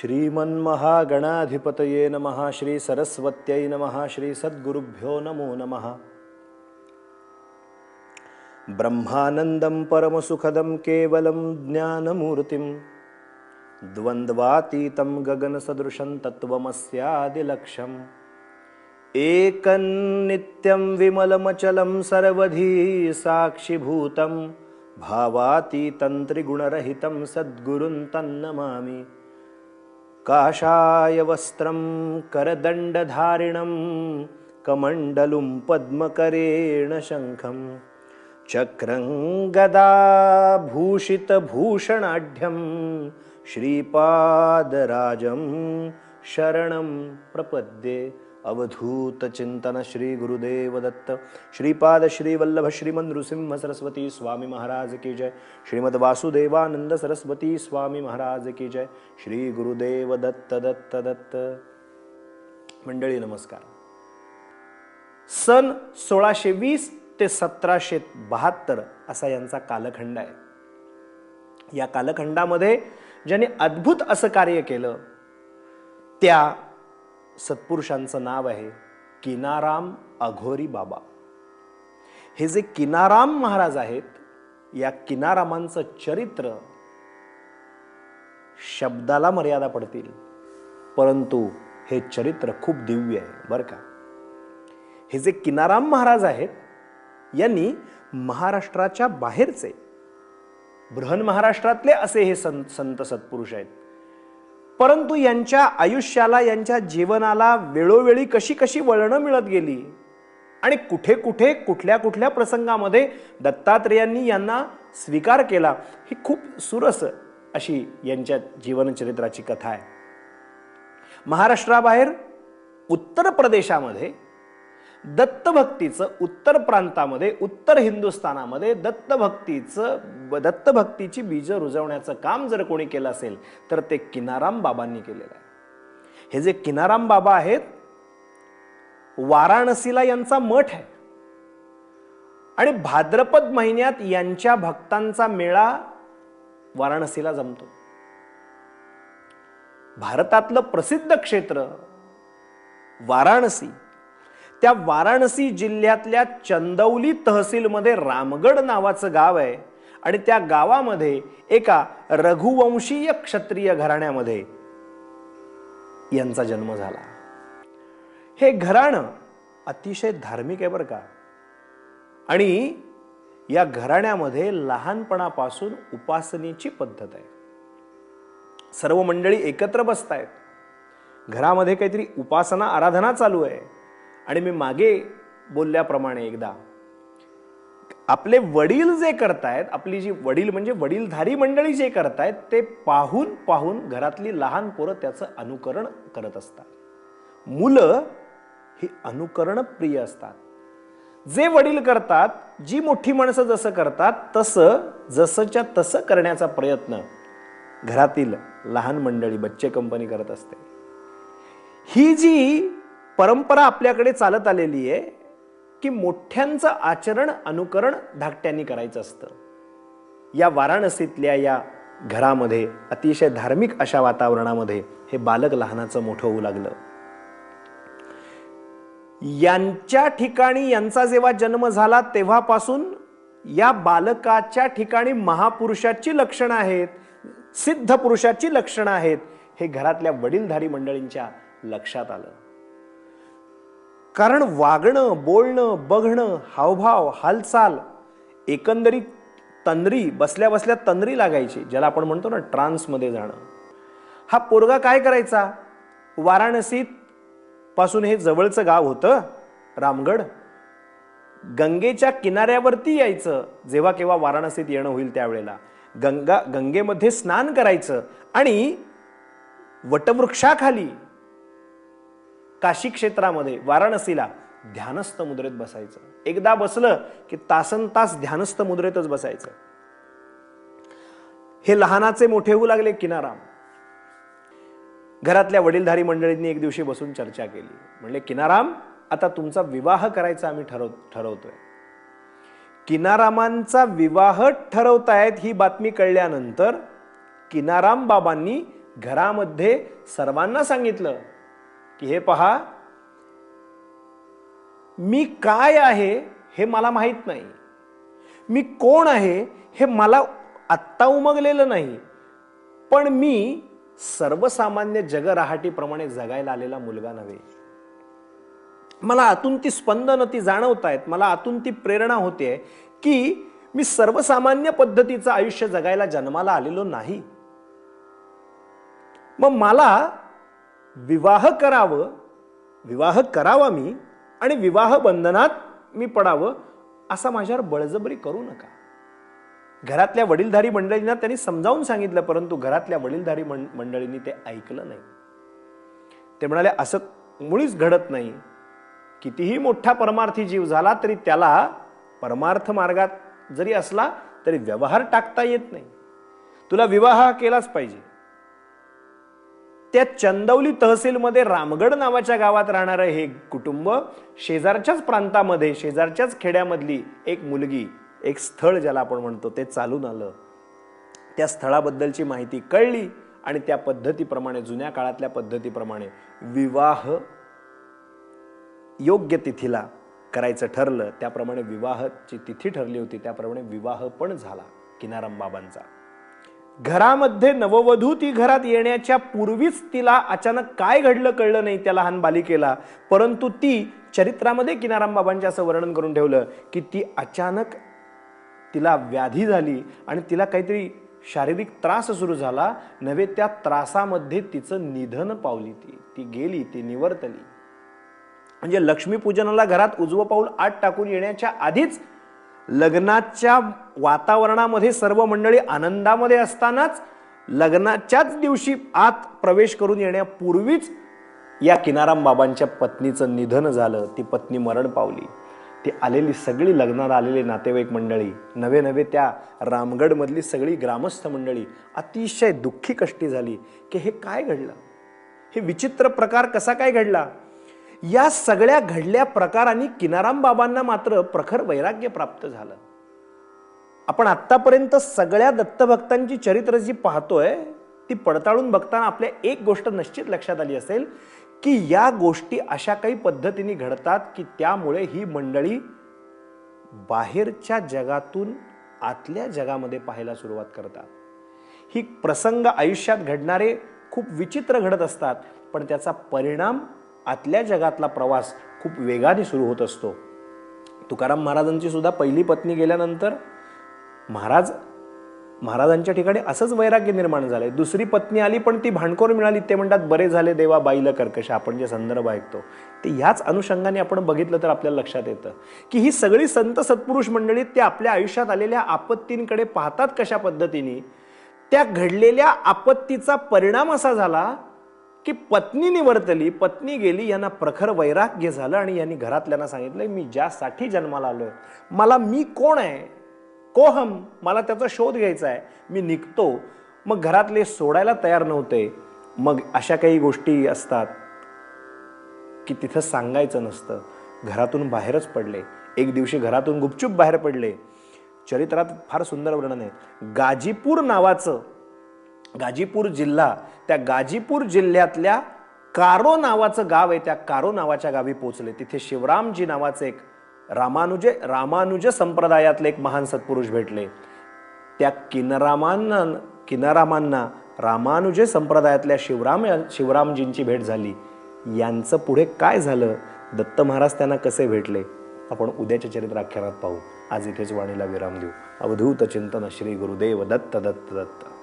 श्रीमन्महागणाधिपतये नमः श्री सरस्वत्यै नमः श्री सद्गुरुभ्यो नमो नमः। ब्रह्मानन्दं परमसुखदं केवलं ज्ञानमूर्तिं द्वन्द्वातीतं गगनसदृशं तत्त्वमस्यादिलक्ष्यम् एकन्नित्यं विमलमचलं सर्वधी साक्षिभूतं भावातीतं त्रिगुणरहितं सद्गुरुं तन्नमामि काषाय वस्त्रं करदण्डधारिणं कमण्डलुं पद्मकरेण शङ्खं चक्रं गदाभूषितभूषणाढ्यं श्रीपादराजं शरणं प्रपद्ये अवधूत चिंतन श्री गुरुदेव दत्त श्रीपाद श्री वल्लभ नृसिंह सरस्वती स्वामी महाराज की जय। श्रीमद वासुदेवानंद सरस्वती स्वामी महाराज की जय। श्री गुरुदेव दत्त दत्त दत्त। मंडळी नमस्कार। सन सोळाशे वीस ते सतराशे बहात्तर असा यांचा कालखंड आहे. या कालखंडामध्ये ज्यांनी अद्भुत असं कार्य केलं त्या सत्पुरुषांचं नाव आहे किनाराम अघोरी बाबा. हे जे किनाराम महाराज आहेत या किनारामांचं चरित्र शब्दाला मर्यादा पडतील. परंतु हे चरित्र खूप दिव्य आहे बरं का? हे जे किनाराम महाराज आहेत यांनी महाराष्ट्राच्या बाहेरचे बृहन महाराष्ट्रातले असे हे संत संत सत्पुरुष आहेत. परंतु यांच्या आयुष्याला यांच्या जीवनाला वेळोवेळी कशी कशी वळणं मिळत गेली? आणि कुठे कुठे कुठल्या कुठल्या प्रसंगामध्ये दत्तात्रेयांनी यांना स्वीकार केला? ही खूप सुरस अशी यांच्या जीवनचरित्राची कथा आहे. महाराष्ट्राबाहेर उत्तर प्रदेशामध्ये दत्तभक्तीचं उत्तर प्रांतामध्ये उत्तर हिंदुस्थानामध्ये दत्तभक्तीचं दत्तभक्तीची बीजं रुजवण्याचं काम जर कोणी केलं असेल तर ते किनाराम बाबांनी केलेलं आहे. हे जे किनाराम बाबा आहेत वाराणसीला यांचा मठ आहे. आणि भाद्रपद महिन्यात यांच्या भक्तांचा मेळा वाराणसीला जमतो. भारतातलं प्रसिद्ध क्षेत्र वाराणसी. त्या वाराणसी जिल्ह्यातल्या चंदौली तहसीलमध्ये रामगड नावाचं गाव आहे. आणि त्या गावामध्ये एका रघुवंशीय क्षत्रिय घराण्यामध्ये यांचा जन्म झाला. हे घराणं अतिशय धार्मिक आहे बरं का. आणि या घराण्यामध्ये लहानपणापासून उपासनेची पद्धत आहे. सर्व मंडळी एकत्र बसतायत. घरामध्ये काहीतरी उपासना आराधना चालू आहे. आणि मी मागे बोलल्याप्रमाणे एकदा आपले वडील जे करतायत आपली जी वडील म्हणजे वडीलधारी मंडळी जे करतायत ते पाहून पाहून घरातली लहान पोरं त्याचं अनुकरण करत असतात. मुलं ही अनुकरण प्रिय असतात. जे वडील करतात जी मोठी माणसं जसं करतात तसं जसंच्या तसं करण्याचा प्रयत्न घरातील लहान मंडळी बच्चे कंपनी करत असते. ही जी परंपरा आपल्याकडे चालत आलेली आहे की मोठ्यांचं आचरण अनुकरण धाकट्यांनी करायचं असतं. या वाराणसीतल्या या घरामध्ये अतिशय धार्मिक अशा वातावरणामध्ये हे बालक लहानाचं मोठं होऊ लागलं. यांच्या ठिकाणी यांचा जेव्हा जन्म झाला तेव्हापासून या बालकाच्या ठिकाणी महापुरुषाची लक्षणं आहेत सिद्ध पुरुषाची लक्षणं आहेत हे घरातल्या वडीलधारी मंडळींच्या लक्षात आलं. कारण वागणं बोलणं बघणं हावभाव हालचाल एकंदरीत तंद्री बसल्या बसल्या तंद्री लागायची ज्याला आपण म्हणतो ना ट्रान्समध्ये जाणं. हा पोरगा काय करायचा? वाराणसीत पासून हे जवळचं गाव होतं रामगड. गंगेच्या किनाऱ्यावरती यायचं जेव्हा केव्हा वाराणसीत येणं होईल त्यावेळेला. गंगा गंगेमध्ये स्नान करायचं आणि वटवृक्षाखाली काशी क्षेत्रामध्ये वाराणसीला ध्यानस्थ मुद्रेत बसायचं. एकदा बसलं की तासन तास ध्यानस्थ मुद्रेतच बसायचं. हे लहानाचे मोठे होऊ लागले किनाराम. घरातल्या वडीलधारी मंडळींनी एक दिवशी बसून चर्चा केली. म्हणले किनाराम आता तुमचा विवाह करायचा आम्ही ठरव ठरवतोय. किनारामांचा विवाह ठरवतायत ही बातमी कळल्यानंतर किनाराम बाबांनी घरामध्ये सर्वांना सांगितलं. की हे पहा मी काय आहे हे मला माहीत नाही. मी कोण आहे हे मला आत्ता उमगलेलं नाही. पण मी सर्वसामान्य जगरहाटीप्रमाणे जगायला आलेला मुलगा नव्हे. मला आतून ती स्पंदनं ती जाणवत आहेत मला आतून ती प्रेरणा होते की मी सर्वसामान्य पद्धतीचं आयुष्य जगायला जन्माला आलेलो नाही. मग मला विवाह करावं विवाह करावा मी आणि विवाह बंधनात मी पडावं असा माझ्यावर बळजबरी करू नका. घरातल्या वडीलधारी मंडळींना त्यांनी समजावून सांगितलं परंतु घरातल्या वडीलधारी मंडळींनी ते ऐकलं नाही. ते म्हणाले असं मुळीच घडत नाही. कितीही मोठा परमार्थी जीव झाला तरी त्याला परमार्थ मार्गात जरी असला तरी व्यवहार टाकता येत नाही. तुला विवाह केलाच पाहिजे. त्या चंदौली तहसीलमध्ये रामगड नावाच्या गावात राहणारं हे कुटुंब शेजारच्याच प्रांतामध्ये शेजारच्याच खेड्यामधली एक मुलगी एक स्थळ ज्याला आपण म्हणतो ते चालून आलं. त्या स्थळाबद्दलची माहिती कळली आणि त्या पद्धतीप्रमाणे जुन्या काळातल्या पद्धतीप्रमाणे विवाह योग्य तिथीला करायचं ठरलं. त्याप्रमाणे विवाहाची तिथी ठरली होती. त्याप्रमाणे विवाह पण झाला किनाराम बाबांचा घरामध्ये नववधू ती घरात येण्याच्या पूर्वीच तिला अचानक काय घडलं कळलं नाही त्या लहान बालिकेला. परंतु ती चरित्रामध्ये किनाराम बाबांच्या असं वर्णन करून ठेवलं की ती अचानक तिला व्याधी झाली आणि तिला काहीतरी शारीरिक त्रास सुरू झाला. नव्हे त्या त्रासामध्ये तिचं निधन पावली ती. ती गेली ती निवर्तली. म्हणजे लक्ष्मीपूजनाला घरात उजवं पाऊल आत टाकून येण्याच्या आधीच लग्नाच्या वातावरणामध्ये सर्व मंडळी आनंदामध्ये असतानाच लग्नाच्याच दिवशी आत प्रवेश करून येण्यापूर्वीच या किनाराम बाबांच्या पत्नीचं निधन झालं. ती पत्नी मरण पावली. ती आलेली सगळी लग्नाला आलेली नातेवाईक मंडळी नवे नवे त्या रामगडमधली सगळी ग्रामस्थ मंडळी अतिशय दुःखी कष्टी झाली. की हे काय घडलं? हे विचित्र प्रकार कसा काय घडला? या सगळ्या घडल्या प्रकारांनी किनाराम बाबांना मात्र प्रखर वैराग्य प्राप्त झालं. आपण आत्तापर्यंत सगळ्या दत्तभक्तांची चरित्र जी पाहतोय ती पडताळून बघताना आपल्या एक गोष्ट निश्चित लक्षात आली असेल की या गोष्टी अशा काही पद्धतीने घडतात की त्यामुळे ही मंडळी बाहेरच्या जगातून आतल्या जगामध्ये पाहायला सुरुवात करतात. ही प्रसंग आयुष्यात घडणारे खूप विचित्र घडत असतात पण त्याचा परिणाम आतल्या जगातला प्रवास खूप वेगाने सुरू होत असतो. तुकाराम महाराजांची सुद्धा पहिली पत्नी गेल्यानंतर महाराज महाराजांच्या ठिकाणी असंच वैराग्य निर्माण झालंय. दुसरी पत्नी आली पण ती भांडखोर मिळाली. ते म्हणतात बरे झाले देवा बाईला कर्कश. आपण जे संदर्भ ऐकतो ते ह्याच अनुषंगाने आपण बघितलं तर आपल्याला लक्षात येतं की ही सगळी संत सत्पुरुष मंडळी ते आपल्या आयुष्यात आलेल्या आपत्तींकडे पाहतात कशा पद्धतीने. त्या घडलेल्या आपत्तीचा परिणाम असा झाला की पत्नी निवर्तली पत्नी गेली यांना प्रखर वैराग्य झालं आणि यांनी घरातल्यांना सांगितलं मी ज्यासाठी जन्माला आलोय मला मी कोण आहे? कोहम? मला त्याचा शोध घ्यायचा आहे. मी निघतो. मग घरातले सोडायला तयार नव्हते. मग अशा काही गोष्टी असतात की तिथं सांगायचं नसतं. घरातून बाहेरच पडले. एक दिवशी घरातून गुपचूप बाहेर पडले. चरित्रात फार सुंदर वर्णन आहे. गाजीपूर नावाचं गाजीपूर जिल्हा त्या गाजीपूर जिल्ह्यातल्या कारो नावाचं गाव आहे. त्या कारो नावाच्या गावी पोचले तिथे शिवरामजी नावाचे एक रामानुजे रामानुज संप्रदायातले एक महान सत्पुरुष भेटले. त्या किनरामांना किनारामांना रामानुजे संप्रदायातल्या शिवराम शिवरामजींची भेट झाली. यांचं पुढे काय झालं? दत्त महाराज त्यांना कसे भेटले? आपण उद्याच्या चरित्राख्यानात पाहू. आज इथेच वाणीला विराम देऊ. अवधूत चिंतन श्री गुरुदेव दत्त दत्त दत्त.